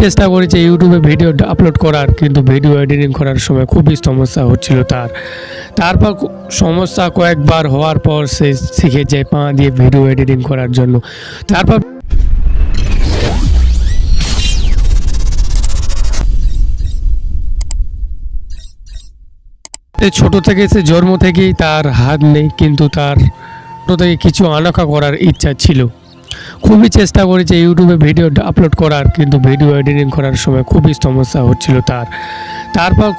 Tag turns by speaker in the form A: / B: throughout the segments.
A: চেষ্টা করেছে ইউটিউবে ভিডিও আপলোড করার, কিন্তু ভিডিও এডিটিং করার সময় খুবই সমস্যা হচ্ছিল তার। তারপর সমস্যা কয়েকবার হওয়ার পর সে শিখে যায় পা দিয়ে ভিডিও এডিটিং করার জন্য। তারপর ছোট থেকে সে জন্ম থেকেই তার হাত নেই, কিন্তু তার ছোটো থেকে কিছু আনখা করার ইচ্ছা ছিল। খুবই চেষ্টা করেছে ইউটিউবে ভিডিও আপলোড করার, কিন্তু ভিডিও এডিটিং করার সময় খুবই সমস্যা হচ্ছিল তার। তারপর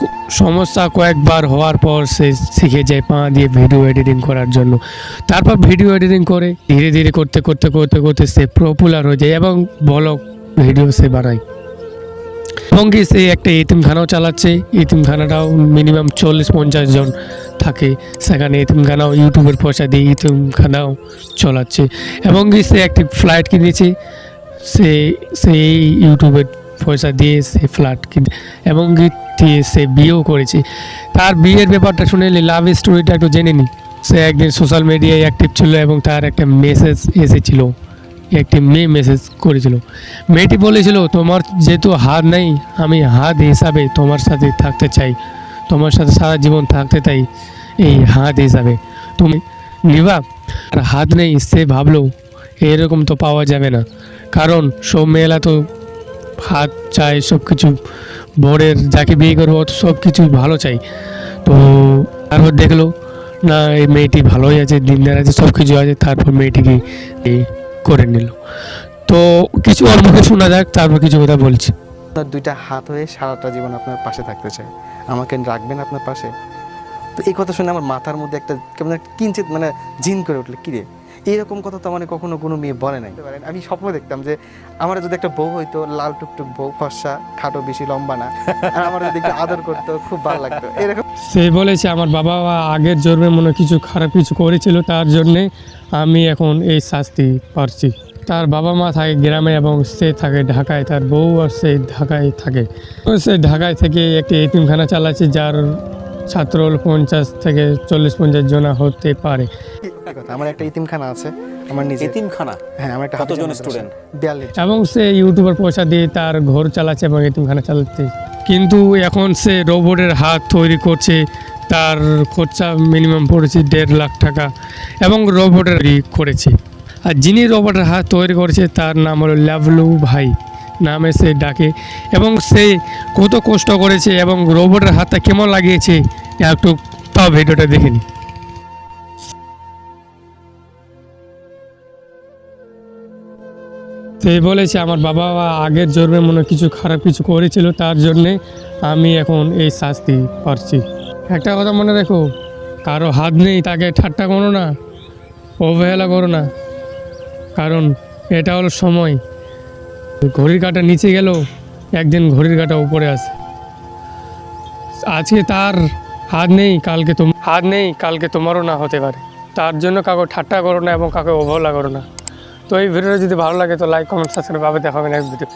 A: সমস্যা কয়েকবার হওয়ার পর সে শিখে যায় পা দিয়ে ভিডিও এডিটিং করার জন্য। তারপর ভিডিও এডিটিং করে ধীরে ধীরে করতে করতে করতে করতে সে পপুলার হয়ে যায় এবং ব্লগ ভিডিও সে বানায়। এবং সে একটা এতিমখানাও চালাচ্ছে। এতিমখানাটাও মিনিমাম চল্লিশ, পঞ্চাশ জন থাকে। সেখানে এতিমখানাও ইউটিউবের পয়সা দিয়ে এতিমখানাও চলাচ্ছে। এবং সে একটি ফ্ল্যাট কিনেছে, সে সেই ইউটিউবের পয়সা দিয়ে সে ফ্ল্যাট কিনে এবং দিয়ে সে বিয়েও করেছে। তার বিয়ের ব্যাপারটা শুনে লাভ স্টোরিটা একটু জেনে নিই। সে একদিন সোশ্যাল মিডিয়ায় অ্যাক্টিভ ছিল এবং তার একটা মেসেজ এসেছিল। একটি মেয়ে মেসেজ করেছিল। মেয়েটি বলেছিল, তোমার যেহেতু হাত নেই, আমি হাত হিসাবে তোমার সাথে থাকতে চাই। তোমার সাথে সারা জীবন থাকতে তাই এই হাত হিসাবে তুমি নিবা। আর হাত নেই, সে ভাবলো, এরকম তো পাওয়া যাবে না। কারণ সব মেয়েরা তো হাত চায় সব কিছু বরের যাকে বিয়ে করব সব কিছু ভালো চাই। তো তারপর দেখল, না, এই মেয়েটি ভালোই আছে, দিনদার আছে সব কিছু আছে, তারপর মেয়েটিকে করে নিল। তো কিছু ওর মুখে শোনা যাক, তারপর কিছু কথা বলছি।
B: আপনার দুইটা হাত হয়ে সারাটা জীবন আপনার পাশে থাকতে চাই। আমাকে রাখবেন আপনার পাশে। তো এই কথা শুনে আমার মাথার মধ্যে একটা কেমন কিঞ্চিত মানে জিন করে উঠল কিরে এইরকম কথা তো মানে কখনো কোনো মেয়ে বলে নাই। আমি স্বপ্ন দেখতাম যে আমার যদি একটা বউ হইতো, লাল টুকটুক বউ, ফর্সা, খাটো, বেশি লম্বা না। আমার যদি একটু আদর করতো, খুব ভালো লাগতো। এরকম
A: সে বলেছে, আমার বাবা আগের জন্মে মনে কিছু খারাপ কিছু করেছিল, তার জন্যে আমি এখন এই শাস্তি পারছি। তার বাবা মা থাকে গ্রামে এবং সে থাকে ঢাকায় তার বউ আর সে ঢাকায় থাকে। সে ঢাকায় থেকে একটি এতিমখানা চালাচ্ছে যার ছাত্র পঞ্চাশ থেকে চল্লিশ পঞ্চাশ জনা হতে পারে।
B: আমার একটা ইতিমখানা আছে আমার নিজে
C: এতিমখানা?
B: হ্যাঁ আমার একটা
C: কতজন?
B: বিয়াল্লিশ
A: এবং সে ইউটিউবের পয়সা দিয়ে তার ঘর চালাচ্ছে এবং এতিমখানা চালাচ্ছে। কিন্তু এখন সে রোবটের হাত তৈরি করছে তার খরচা মিনিমাম পড়েছে দেড় লাখ টাকা এবং রোবটের ই করেছে। আর যিনি রোবটের হাত তৈরি করেছে, তার নাম হলো লাভলু ভাই। নামে সে ডাকে এবং সে কত কষ্ট করেছে এবং রোবটের হাতটা কেমন লাগিয়েছে একটু তাও ভিডিওটা দেখে নি সে বলেছে, আমার বাবা আগের জন্মে মনে কিছু খারাপ কিছু করেছিল, তার জন্যে আমি এখন এই শাস্তি পারছি একটা কথা মনে রেখো, কারও হাত নেই, তাকে ঠাট্টা করো না, অবহেলা করো না। কারণ এটা হলো সময়। ঘড়ির কাটা নিচে গেল একদিন ঘড়ির কাটা উপরে আসে আজকে তার হাত নেই, কালকে তোম হাত নেই, কালকে তোমারও না হতে পারে। তার জন্য কাউকে ঠাট্টা করো না এবং কাউকে অবহেলা করো না। তো এই ভিডিওটা যদি ভালো লাগে তো লাইক কমেন্ট সাবস্ক্রাইব ভাবে দেখাবেন এক ভিডিও